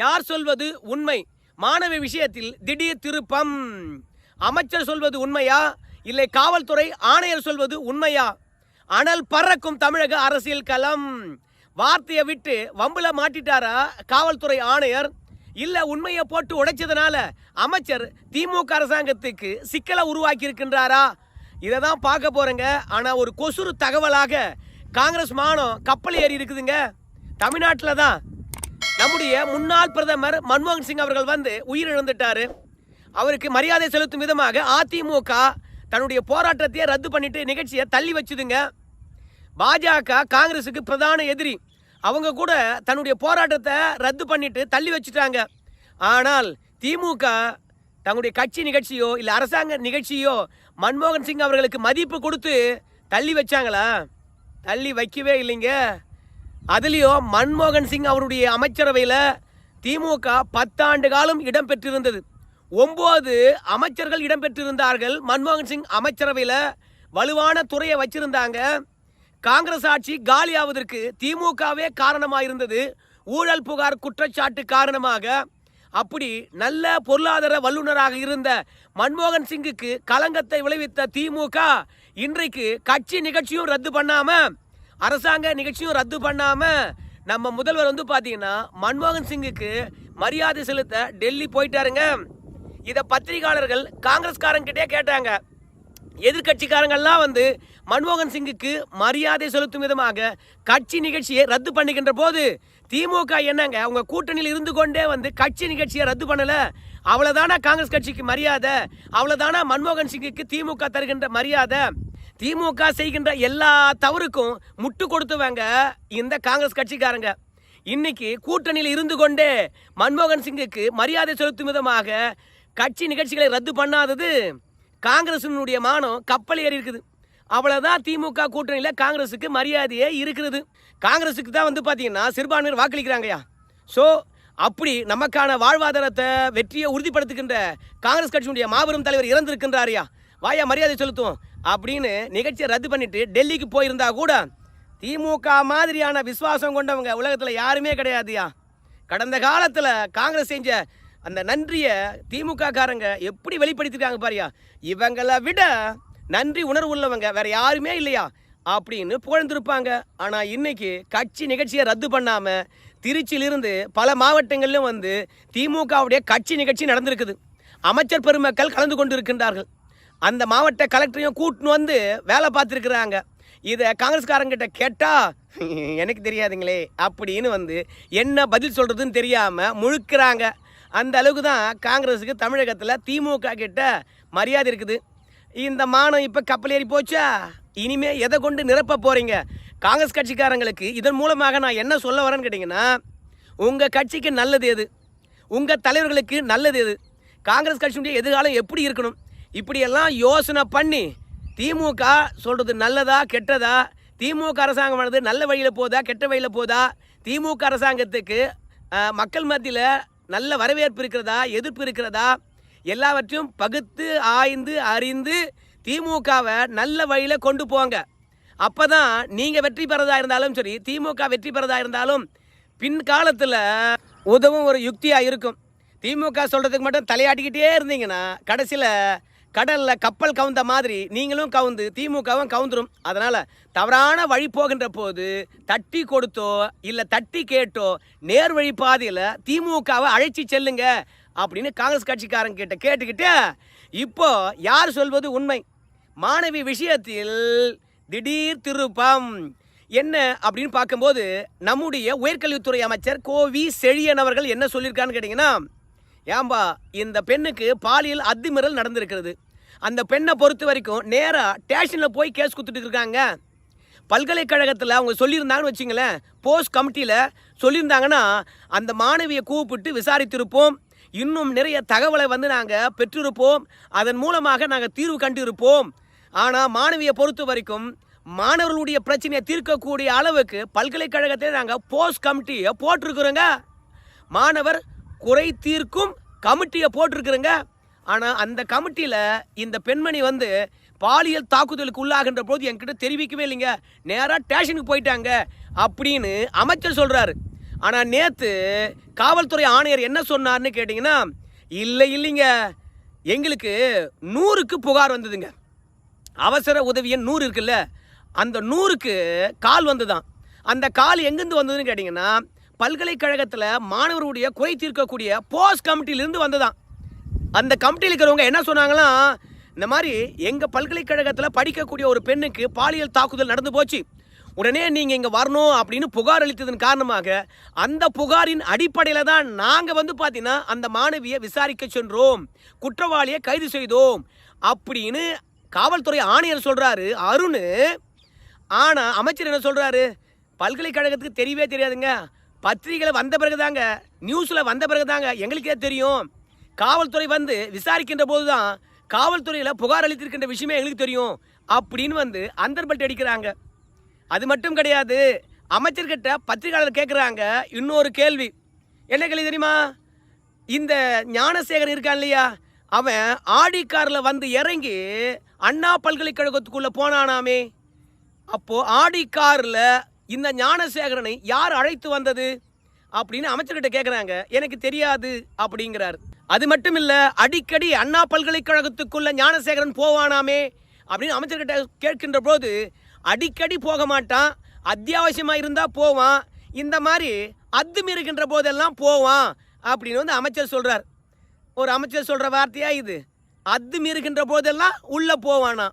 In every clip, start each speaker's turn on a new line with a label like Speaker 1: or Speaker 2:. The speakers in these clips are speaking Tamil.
Speaker 1: யார் சொல்வது உண்மை? மாணவி விஷயத்தில் திடீர் திருப்பம். அமைச்சர் சொல்வது உண்மையா? இல்லை காவல்துறை ஆணையர் சொல்வது உண்மையா? அனல் பறக்கும் தமிழக அரசியல் களம். வார்த்தையை விட்டு வம்புல மாட்டிட்டாரா காவல்துறை ஆணையர்? இல்ல உண்மையை போட்டு உடைச்சதுனால அமைச்சர் திமுக அரசாங்கத்துக்கு சிக்கலை உருவாக்கி இருக்கின்றாரா இதை தான் பார்க்க போறேங்க. ஆனா ஒரு கொசுறு தகவலாக காங்கிரஸ் மானம் கப்பல் ஏறி இருக்குதுங்க. தமிழ்நாட்டில் தான் நம்முடைய முன்னாள் பிரதமர் மன்மோகன் சிங் அவர்கள் வந்து உயிரிழந்துட்டாரு. அவருக்கு மரியாதை செலுத்தும் விதமாக அதிமுக தன்னுடைய போராட்டத்தையே ரத்து பண்ணிட்டு நிகழ்ச்சியை தள்ளி வச்சுதுங்க. பாஜக காங்கிரஸுக்கு பிரதான எதிரி. அவங்க கூட தன்னுடைய போராட்டத்தை ரத்து பண்ணிட்டு தள்ளி வச்சுட்டாங்க. ஆனால் திமுக தங்களுடைய கட்சி நிகழ்ச்சியோ இல்லை அரசாங்க நிகழ்ச்சியோ மன்மோகன் சிங் அவர்களுக்கு மதிப்பு கொடுத்து தள்ளி வச்சாங்களா? தள்ளி வைக்கவே இல்லைங்க. அதுலேயும் மன்மோகன் சிங் அவருடைய அமைச்சரவையில் திமுக பத்தாண்டு காலம் இடம்பெற்றிருந்தது. ஒம்பது அமைச்சர்கள் இடம்பெற்றிருந்தார்கள். மன்மோகன் சிங் அமைச்சரவையில் வலுவான துறையை வச்சிருந்தாங்க. காங்கிரஸ் ஆட்சி காலியாவதற்கு திமுகவே காரணமாக இருந்தது ஊழல் புகார் குற்றச்சாட்டு காரணமாக. அப்படி நல்ல பொருளாதார வல்லுநராக இருந்த மன்மோகன் சிங்குக்கு களங்கத்தை விளைவித்த திமுக இன்றைக்கு கட்சி நிகழ்ச்சியும் ரத்து பண்ணாமல் அரசாங்க நிகழ்ச்சியும் ரத்து பண்ணாமல் நம்ம முதல்வர் வந்து பார்த்தீங்கன்னா மன்மோகன் சிங்குக்கு மரியாதை செலுத்த டெல்லி போயிட்டாருங்க. இதை பத்திரிகையாளர்கள் காங்கிரஸ்காரங்கிட்டே கேட்டாங்க. எதிர்கட்சிக்காரங்கள்லாம் வந்து மன்மோகன் சிங்குக்கு மரியாதை செலுத்தும் விதமாக கட்சி நிகழ்ச்சியை ரத்து பண்ணுகின்ற போது திமுக என்னங்க அவங்க கூட்டணியில் இருந்து கொண்டே வந்து கட்சி நிகழ்ச்சியை ரத்து பண்ணலை? அவ்வளோதானா காங்கிரஸ் கட்சிக்கு மரியாதை? அவ்வளோதானா மன்மோகன் சிங்குக்கு திமுக தருகின்ற மரியாதை? திமுக செய்கின்ற எல்லா தவறுக்கும் முட்டு கொடுத்துவாங்க இந்த காங்கிரஸ் கட்சிக்காரங்க. இன்னைக்கு கூட்டணியில் இருந்து கொண்டே மன்மோகன் சிங்குக்கு மரியாதை செலுத்தும் விதமாக கட்சி நிகழ்ச்சிகளை ரத்து பண்ணாதது காங்கிரசினுடைய மானம் கப்பல் ஏறி இருக்குது. அவ்வளவுதான் திமுக கூட்டணியில் காங்கிரஸுக்கு மரியாதையே இருக்கிறது. காங்கிரஸுக்கு தான் வந்து பார்த்தீங்கன்னா சிறுபான்மையினர் வாக்களிக்கிறாங்கய்யா. ஸோ அப்படி நமக்கான வாழ்வாதாரத்தை வெற்றியை உறுதிப்படுத்துகின்ற காங்கிரஸ் கட்சியினுடைய மாபெரும் தலைவர் இறந்திருக்கின்றாரியா வாயா மரியாதை செலுத்துவோம். அப்படின்னு நிகழ்ச்சியை ரத்து பண்ணிட்டு டெல்லிக்கு போயிருந்தா கூட திமுக மாதிரியான விசுவாசம் கொண்டவங்க உலகத்தில் யாருமே கிடையாதுயா. கடந்த காலத்தில் காங்கிரஸ் செஞ்ச அந்த நன்றியை திமுக காரங்க எப்படி வெளிப்படுத்திருக்காங்க பாரியா. இவங்களை விட நன்றி உணர்வு உள்ளவங்க வேற யாருமே இல்லையா அப்படின்னு புகழ்ந்திருப்பாங்க. ஆனால் இன்னைக்கு கட்சி நிகழ்ச்சியை ரத்து பண்ணாமல் திருச்சியிலிருந்து பல மாவட்டங்களிலும் வந்து திமுகவுடைய கட்சி நிகழ்ச்சி நடந்திருக்குது. அமைச்சர் பெருமக்கள் கலந்து கொண்டு இருக்கின்றார்கள் அந்த மாவட்ட கலெக்டரையும் கூட்டின்னு வந்து வேலை பார்த்துருக்குறாங்க. இதை காங்கிரஸ்காரங்கிட்ட கேட்டா எனக்கு தெரியாதுங்களே அப்படின்னு வந்து என்ன பதில் சொல்கிறதுன்னு தெரியாமல் முழுக்கிறாங்க. அந்த அளவுக்கு தான் காங்கிரஸுக்கு தமிழகத்தில் திமுக கிட்ட மரியாதை இருக்குது. இந்த மானம் இப்போ கப்பல் ஏறி போச்சா? இனிமே எதை கொண்டு நிரப்ப போகிறீங்க காங்கிரஸ் கட்சிக்காரங்களுக்கு இதன் மூலமாக நான் என்ன சொல்ல வரேன்னு கேட்டிங்கன்னா உங்கள் கட்சிக்கு நல்லது எது? உங்கள் தலைவர்களுக்கு நல்லது எது? காங்கிரஸ் கட்சியுடைய எதிர்காலம் எப்படி இருக்கணும்? இப்படியெல்லாம் யோசனை பண்ணி திமுக சொல்கிறது நல்லதா கெட்டதா? திமுக அரசாங்கமானது நல்ல வழியில் போதா கெட்ட வழியில் போதா? திமுக அரசாங்கத்துக்கு மக்கள் மத்தியில் நல்ல வரவேற்பு இருக்கிறதா எதிர்ப்பு இருக்கிறதா? எல்லாவற்றையும் பகுத்து ஆய்ந்து அறிந்து திமுகவை நல்ல வழியில் கொண்டு போங்க. அப்போ தான் நீங்கள் வெற்றி பெறதா இருந்தாலும் சரி திமுக வெற்றி பெறதா இருந்தாலும் பின்காலத்தில் உதவும் ஒரு யுக்தியாக இருக்கும். திமுக சொல்கிறதுக்கு மட்டும் தலையாட்டிக்கிட்டே இருந்தீங்கன்னா கடைசியில் கடலில் கப்பல் கவுந்த மாதிரி நீங்களும் கவுந்து திமுகவும் கவுந்துரும். அதனால் தவறான வழி போகின்ற போது தட்டி கொடுத்தோ இல்லை தட்டி கேட்டோ நேர் வழி பாதையில் திமுகவை அழைச்சி செல்லுங்க அப்படின்னு காங்கிரஸ் கட்சிக்காரங்க கிட்ட கேட்டுக்கிட்டு இப்போ யார் சொல்வது உண்மை? மாணவி விஷயத்தில் திடீர் திருப்பம். என்ன அப்படின்னு பார்க்கும்போது நம்முடைய உயர்கல்வித்துறை அமைச்சர் கோவி செழியன் அவர்கள் என்ன சொல்லியிருக்கான்னு கேட்டிங்கன்னா ஏம்பா இந்த பெண்ணுக்கு பாலியல் அத்துமீறல் நடந்திருக்கிறது. அந்த பெண்ணை பொறுத்த வரைக்கும் நேராக ஸ்டேஷனில் போய் கேஸ் கொடுத்துட்டு இருக்காங்க. பல்கலைக்கழகத்தில் அவங்க சொல்லியிருந்தாங்கன்னு வச்சுங்களேன் போஸ்ட் கமிட்டியில் சொல்லியிருந்தாங்கன்னா அந்த மாணவியை கூப்பிட்டு விசாரித்திருப்போம். இன்னும் நிறைய தகவலை வந்து நாங்கள் பெற்றிருப்போம். அதன் மூலமாக நாங்கள் தீர்வு கண்டிருப்போம். ஆனால் மாணவியை பொறுத்த வரைக்கும் மாணவர்களுடைய பிரச்சனையை தீர்க்கக்கூடிய அளவுக்கு பல்கலைக்கழகத்தில் நாங்கள் போஸ்ட் கமிட்டியை போட்டிருக்கிறோங்க. மாணவர் குறை தீர்க்கும் கமிட்டியை போட்டிருக்கிறோங்க. ஆனால் அந்த கமிட்டியில் இந்த பெண்மணி வந்து பாலியல் தாக்குதலுக்கு உள்ளாகின்ற போது என்கிட்ட தெரிவிக்கவே இல்லைங்க. நேராக ஸ்டேஷனுக்கு போயிட்டாங்க அப்படின்னு அமைச்சர் சொல்கிறாரு ஆனால் நேற்று காவல்துறை ஆணையர் என்ன சொன்னார்னு கேட்டிங்கன்னா இல்லை இல்லைங்க. எங்களுக்கு நூறுக்கு புகார் வந்ததுங்க. அவசர உதவி எண் நூறு இருக்குல்ல அந்த நூறுக்கு கால் வந்துதான். அந்த கால் எங்கேருந்து வந்ததுன்னு கேட்டிங்கன்னா பல்கலைக்கழகத்தில் மாணவர்களுடைய குறை தீர்க்கக்கூடிய போஸ்ட் கமிட்டியிலிருந்து வந்ததான். அந்த கமிட்டியில் இருக்கிறவங்க என்ன சொன்னாங்கன்னா இந்த மாதிரி எங்கள் பல்கலைக்கழகத்தில் படிக்கக்கூடிய ஒரு பெண்ணுக்கு பாலியல் தாக்குதல் நடந்து போச்சு. உடனே நீங்கள் இங்கே வரணும் அப்படின்னு புகார் அளித்ததன் காரணமாக அந்த புகாரின் அடிப்படையில் தான் நாங்கள் வந்து பார்த்தீங்கன்னா அந்த மாணவியை விசாரிக்க சென்றோம். குற்றவாளியை கைது செய்தோம். அப்படின்னு காவல்துறை ஆணையர் சொல்கிறாரு அருண். ஆனால் அமைச்சர் என்ன சொல்கிறாரு பல்கலைக்கழகத்துக்கு தெரியவே தெரியாதுங்க. பத்திரிகையில் வந்த பிறகு தாங்க நியூஸில் வந்த பிறகு தாங்க எங்களுக்கே தெரியும். காவல்துறை வந்து விசாரிக்கின்ற போது தான் காவல்துறையில் புகார் அளித்திருக்கின்ற விஷயமே எங்களுக்கு தெரியும் அப்படின்னு வந்து அந்தர்பல்ட் அடிக்கிறாங்க. அது மட்டும் கிடையாது அமைச்சர்கிட்ட பத்திரிகையாளர் கேட்குறாங்க இன்னொரு கேள்வி. என்ன கேள்வி தெரியுமா? இந்த ஞானசேகர் இருக்கான் இல்லையா? அவன் ஆடி காரில் வந்து இறங்கி அண்ணா பல்கலைக்கழகத்துக்குள்ளே போனானாமே. அப்போது ஆடி காரில் இந்த ஞானசேகரனை யார் அழைத்து வந்தது? அப்படின்னு அமைச்சர்கிட்ட கேட்குறாங்க எனக்கு தெரியாது அப்படிங்கிறார். அது மட்டும் இல்லை அடிக்கடி அண்ணா பல்கலைக்கழகத்துக்குள்ள ஞானசேகரன் போவானாமே அப்படின்னு அமைச்சர்கிட்ட கேட்கின்ற போது அடிக்கடி போக மாட்டான் அத்தியாவசியமாக இருந்தால் போவான் இந்த மாதிரி அத்துமீறுகின்ற போதெல்லாம் போவான் அப்படின்னு வந்து அமைச்சர் சொல்கிறார் ஒரு அமைச்சர் சொல்கிற வார்த்தையா இது? அத்துமீறுகின்ற போதெல்லாம் உள்ளே போவானா?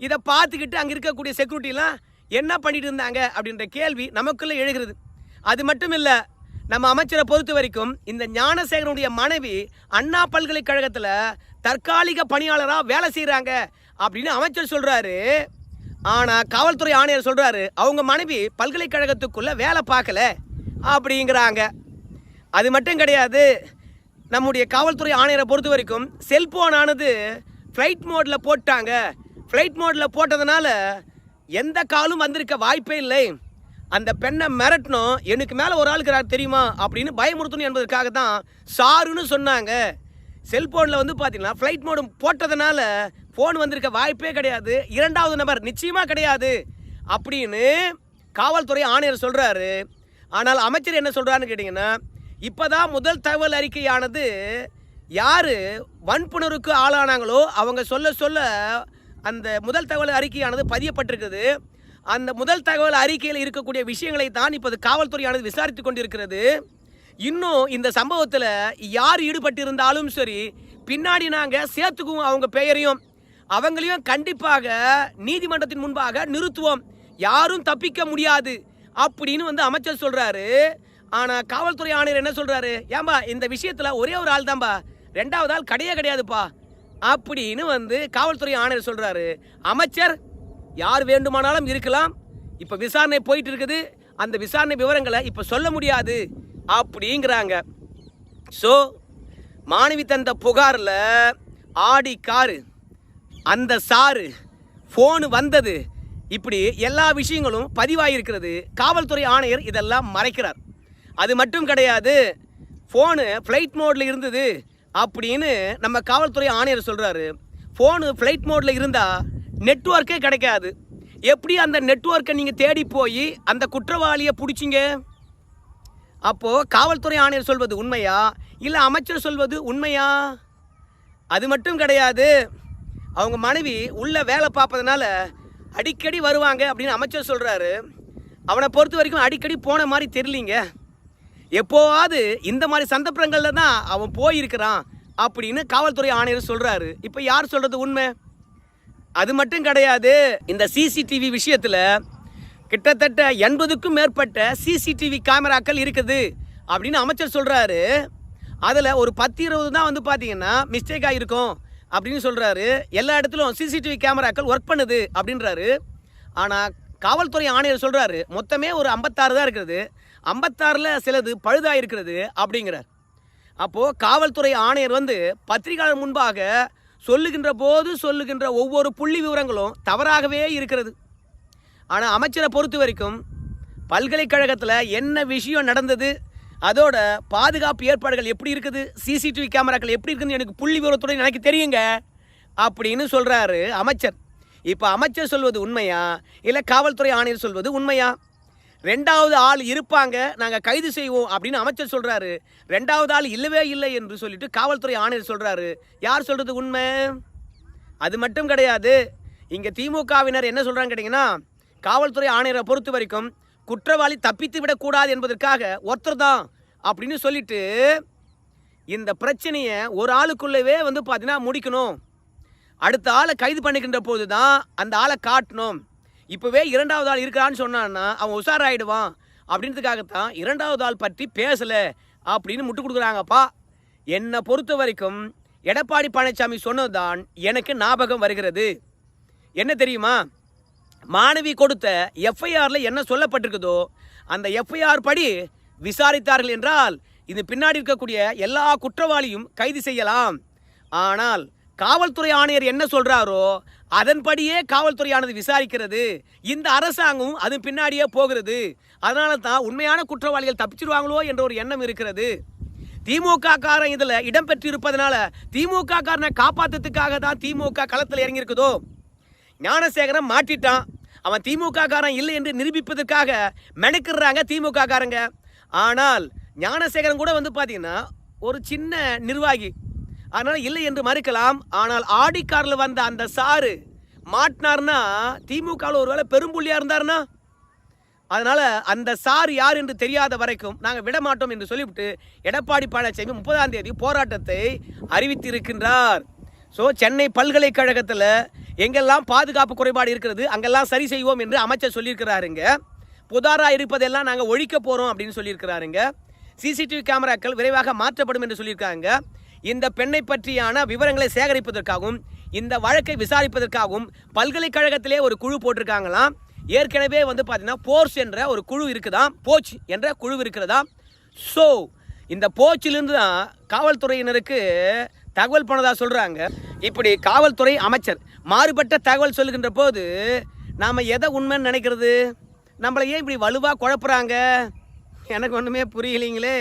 Speaker 1: இதை பார்த்துக்கிட்டு அங்கே இருக்கக்கூடிய செக்யூரிட்டிலாம் என்ன பண்ணிட்டு இருந்தாங்க அப்படின்ற கேள்வி நமக்குள்ளே எழுகிறது. அது மட்டும் இல்லை நம்ம அமைச்சரை பொறுத்த வரைக்கும் இந்த ஞானசேகரனுடைய மனைவி அண்ணா பல்கலைக்கழகத்தில் தற்காலிக பணியாளராக வேலை செய்கிறாங்க அப்படின்னு அமைச்சர் சொல்கிறாரு ஆனால் காவல்துறை ஆணையர் சொல்கிறாரு அவங்க மனைவி பல்கலைக்கழகத்துக்குள்ளே வேலை பார்க்கல அப்படிங்கிறாங்க. அது மட்டும் கிடையாது நம்முடைய காவல்துறை ஆணையரை பொறுத்த வரைக்கும் செல்போனானது ஃப்ளைட் மோடில் போட்டாங்க. ஃப்ளைட் மோடில் போட்டதுனால எந்த காலும் வந்திருக்க வாய்ப்பே இல்லை. அந்த பெண்ணை மிரட்டணும். எனக்கு மேலே ஒரு ஆளுக்கிறார் தெரியுமா? அப்படின்னு பயமுறுத்தணும் என்பதற்காக தான் சாருன்னு சொன்னாங்க. செல்போனில் வந்து பார்த்தீங்கன்னா ஃப்ளைட் மோடு போட்டதுனால ஃபோன் வந்திருக்க வாய்ப்பே கிடையாது. இரண்டாவது நபர் நிச்சயமாக கிடையாது. அப்படின்னு காவல்துறை ஆணையர் சொல்கிறாரு ஆனால் அமைச்சர் என்ன சொல்கிறாருன்னு கேட்டிங்கன்னா இப்போதான் முதல் தகவல் அறிக்கையானது யார் வன்புணர்வுக்கு ஆளானாங்களோ அவங்க சொல்ல சொல்ல அந்த முதல் தகவல் அறிக்கையானது பதியப்பட்டிருக்குது. அந்த முதல் தகவல் அறிக்கையில் இருக்கக்கூடிய விஷயங்களை தான் இப்போது காவல்துறையானது விசாரித்து கொண்டிருக்கிறது. இன்னும் இந்த சம்பவத்தில் யார் ஈடுபட்டிருந்தாலும் சரி பின்னாடி நாங்கள் சேர்த்துக்குவோம் அவங்க பெயரையும். அவங்களையும் கண்டிப்பாக நீதிமன்றத்தின் முன்பாக நிறுத்துவோம். யாரும் தப்பிக்க முடியாது அப்படின்னு வந்து அமைச்சர் சொல்கிறாரு ஆனால் காவல்துறை ஆணையர் என்ன சொல்கிறாரு ஏம்பா இந்த விஷயத்தில் ஒரே ஒரு ஆள் தான்பா ரெண்டாவது ஆள் கிடையே கிடையாதுப்பா அப்படின்னு வந்து காவல்துறை ஆணையர் சொல்கிறாரு அமைச்சர் யார் வேண்டுமானாலும் இருக்கலாம். இப்போ விசாரணை போயிட்டு இருக்குது அந்த விசாரணை விவரங்களை இப்போ சொல்ல முடியாது அப்படிங்கிறாங்க. ஸோ மாணவி தந்த புகாரில் ஆடி காரு அந்த சாரு ஃபோனு வந்தது. இப்படி எல்லா விஷயங்களும் பதிவாகிருக்கிறது காவல்துறை ஆணையர் இதெல்லாம் மறைக்கிறார். அது மட்டும் கிடையாது ஃபோனு ஃப்ளைட் மோடில் இருந்தது அப்படின்னு நம்ம காவல்துறை ஆணையர் சொல்கிறாரு ஃபோனு ஃப்ளைட் மோடில் இருந்தால் நெட்வொர்க்கே கிடைக்காது. எப்படி அந்த நெட்வொர்க்கை நீங்கள் தேடி போய் அந்த குற்றவாளியை பிடிச்சிங்க? அப்போது காவல்துறை ஆணையர் சொல்வது உண்மையா? இல்லை அமைச்சர் சொல்வது உண்மையா? அது மட்டும் கிடையாது. அவங்க மனைவி உள்ளே வேலை பார்ப்பதுனால அடிக்கடி வருவாங்க அப்படின்னு அமைச்சர் சொல்கிறாரு அவனை பொறுத்த வரைக்கும் அடிக்கடி போன மாதிரி தெரியலீங்க. எப்போவாது இந்த மாதிரி சந்தர்ப்பங்களில் தான் அவன் போயிருக்கிறான் அப்படின்னு காவல்துறை ஆணையர் சொல்கிறாரு இப்போ யார் சொல்கிறது உண்மை? அது மட்டும் கிடையாது இந்த சிசிடிவி விஷயத்தில் கிட்டத்தட்ட எண்பதுக்கும் மேற்பட்ட சிசிடிவி கேமராக்கள் இருக்குது அப்படின்னு அமைச்சர் சொல்கிறாரு அதில் ஒரு பத்து இருபது தான் வந்து பார்த்தீங்கன்னா மிஸ்டேக்காக இருக்கும் அப்படின்னு சொல்கிறாரு எல்லா இடத்துலையும் சிசிடிவி கேமராக்கள் ஒர்க் பண்ணுது அப்படின்றாரு. ஆனால் காவல்துறை ஆணையர் சொல்கிறாரு மொத்தமே ஒரு ஐம்பத்தாறு தான் இருக்கிறது ஐம்பத்தாறில் சிலது பழுதாக இருக்கிறது அப்படிங்கிறார். அப்போது காவல்துறை ஆணையர் வந்து பத்திரிகையாளர் முன்பாக சொல்லுகின்ற போது சொல்லுகின்ற ஒவ்வொரு புள்ளி விவரங்களும் தவறாகவே இருக்கிறது. ஆனால் அமைச்சரை பொறுத்த வரைக்கும் பல்கலைக்கழகத்தில் என்ன விஷயம் நடந்தது அதோட பாதுகாப்பு ஏற்பாடுகள் எப்படி இருக்குது சிசிடிவி கேமராக்கள் எப்படி இருக்குதுன்னு எனக்கு புள்ளி விவரத்துடன் எனக்கு தெரியுங்க அப்படின்னு சொல்கிறாரு அமைச்சர். இப்போ அமைச்சர் சொல்வது உண்மையா இல்லை காவல்துறை ஆணையர் சொல்வது உண்மையா? ரெண்டாவது ஆள் இருப்பாங்க நாங்கள் கைது செய்வோம் அப்படின்னு அமைச்சர் சொல்கிறாரு ரெண்டாவது ஆள் இல்லவே இல்லை என்று சொல்லிட்டு காவல்துறை ஆணையர் சொல்கிறாரு யார் சொல்கிறது உண்மை? அது மட்டும் கிடையாது. இங்கே திமுகவினர் என்ன சொல்கிறாங்க கேட்டிங்கன்னா காவல்துறை ஆணையரை பொறுத்த வரைக்கும் குற்றவாளி தப்பித்து விடக்கூடாது என்பதற்காக ஒருத்தர் தான் அப்படின்னு சொல்லிட்டு இந்த பிரச்சனையை ஒரு ஆளுக்குள்ளவே வந்து பார்த்தீங்கன்னா முடிக்கணும். அடுத்த ஆளை கைது பண்ணிக்கின்ற போது தான் அந்த ஆளை காட்டணும். இப்போவே இரண்டாவது ஆள் இருக்கிறான்னு சொன்னான்னா அவன் உஷாராயிடுவான். அப்படின்றதுக்காகத்தான் இரண்டாவது ஆள் பற்றி பேசலை அப்படின்னு முட்டு கொடுக்குறாங்கப்பா. என்னை பொறுத்த வரைக்கும் எடப்பாடி பழனிசாமி சொன்னதுதான் எனக்கு ஞாபகம் வருகிறது. என்ன தெரியுமா? மாணவி கொடுத்த எஃப்ஐஆரில் என்ன சொல்லப்பட்டிருக்குதோ அந்த எஃப்ஐஆர் படி விசாரித்தார்கள் என்றால் இது பின்னாடி இருக்கக்கூடிய எல்லா குற்றவாளியும் கைது செய்யலாம். ஆனால் காவல்துறை ஆணையர் என்ன சொல்கிறாரோ அதன்படியே காவல்துறையானது விசாரிக்கிறது. இந்த அரசாங்கம் அது பின்னாடியே போகிறது. அதனால தான் உண்மையான குற்றவாளிகள் தப்பிச்சிருவாங்களோ என்ற ஒரு எண்ணம் இருக்கிறது. திமுக காரன் இதில் இடம்பெற்று இருப்பதனால திமுக காரனை காப்பாற்றுறதுக்காக தான் திமுக களத்தில் இறங்கியிருக்குதோ? ஞானசேகரன் மாட்டிட்டான். அவன் திமுக காரன் இல்லை என்று நிரூபிப்பதற்காக மெனக்கிடுறாங்க திமுக காரங்க. ஆனால் ஞானசேகரன் கூட வந்து பார்த்தீங்கன்னா ஒரு சின்ன நிர்வாகி. அதனால இல்லை என்று மறுக்கலாம். ஆனால் ஆடி காரில் வந்த அந்த சாரு மாட்டினார்னா திமுகவில் ஒருவேளை பெரும்புள்ளியாக இருந்தாருன்னா அதனால் அந்த சார் யார் என்று தெரியாத வரைக்கும் நாங்கள் விட மாட்டோம் என்று சொல்லிவிட்டு எடப்பாடி பழனிசாமி முப்பதாம் தேதி போராட்டத்தை அறிவித்திருக்கின்றார். ஸோ சென்னை பல்கலைக்கழகத்தில் எங்கெல்லாம் பாதுகாப்பு குறைபாடு இருக்கிறது அங்கெல்லாம் சரி செய்வோம் என்று அமைச்சர் சொல்லியிருக்கிறாருங்க. புதாராக இருப்பதெல்லாம் நாங்கள் ஒழிக்க போகிறோம் அப்படின்னு சொல்லியிருக்கிறாருங்க. சிசிடிவி கேமராக்கள் விரைவாக மாற்றப்படும் என்று சொல்லியிருக்காங்க. இந்த பெண்ணை பற்றியான விவரங்களை சேகரிப்பதற்காகவும் இந்த வழக்கை விசாரிப்பதற்காகவும் பல்கலைக்கழகத்திலே ஒரு குழு போட்டிருக்காங்களாம் ஏற்கனவே வந்து பார்த்தீங்கன்னா போர்ஸ் என்ற ஒரு குழு இருக்குதா? போச் என்ற குழு இருக்கிறதா? ஸோ இந்த போச்சிலிருந்து தான் காவல்துறையினருக்கு தகவல் போனதாக சொல்கிறாங்க இப்படி காவல்துறை அமைச்சர் மாறுபட்ட தகவல் சொல்லுகின்ற போது நாம் எதை உண்மைன்னு நினைக்கிறது? நம்மளை ஏன் இப்படி வலுவாக குழப்புறாங்க? எனக்கு ஒன்றுமே புரியலைங்களே.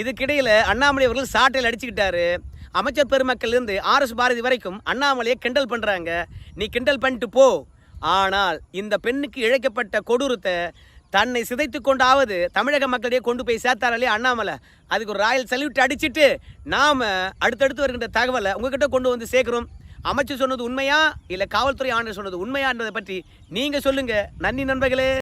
Speaker 1: இதுக்கிடையில் அண்ணாமலை அவர்கள் சாட்டையில் அடிச்சுக்கிட்டாரு. அமைச்சர் பெருமக்கள்லேருந்து ஆர்எஸ் பாரதி வரைக்கும் அண்ணாமலையை கிண்டல் பண்ணுறாங்க நீ கிண்டல் பண்ணிட்டு போ. ஆனால் இந்த பெண்ணுக்கு இழைக்கப்பட்ட கொடூரத்தை தன்னை சிதைத்து கொண்டாவது தமிழக மக்களிடையே கொண்டு போய் சேர்த்தாரே அண்ணாமலை? அதுக்கு ஒரு ராயல் சல்யூட் அடிச்சிட்டு நாம் அடுத்தடுத்து வருகின்ற தகவலை உங்ககிட்ட கொண்டு வந்து சேர்க்குறோம். அமைச்சர் சொன்னது உண்மையா? இல்லை காவல்துறை ஆணையர் சொன்னது உண்மையான்றதை பற்றி நீங்கள் சொல்லுங்கள் நன்றி நண்பர்களே.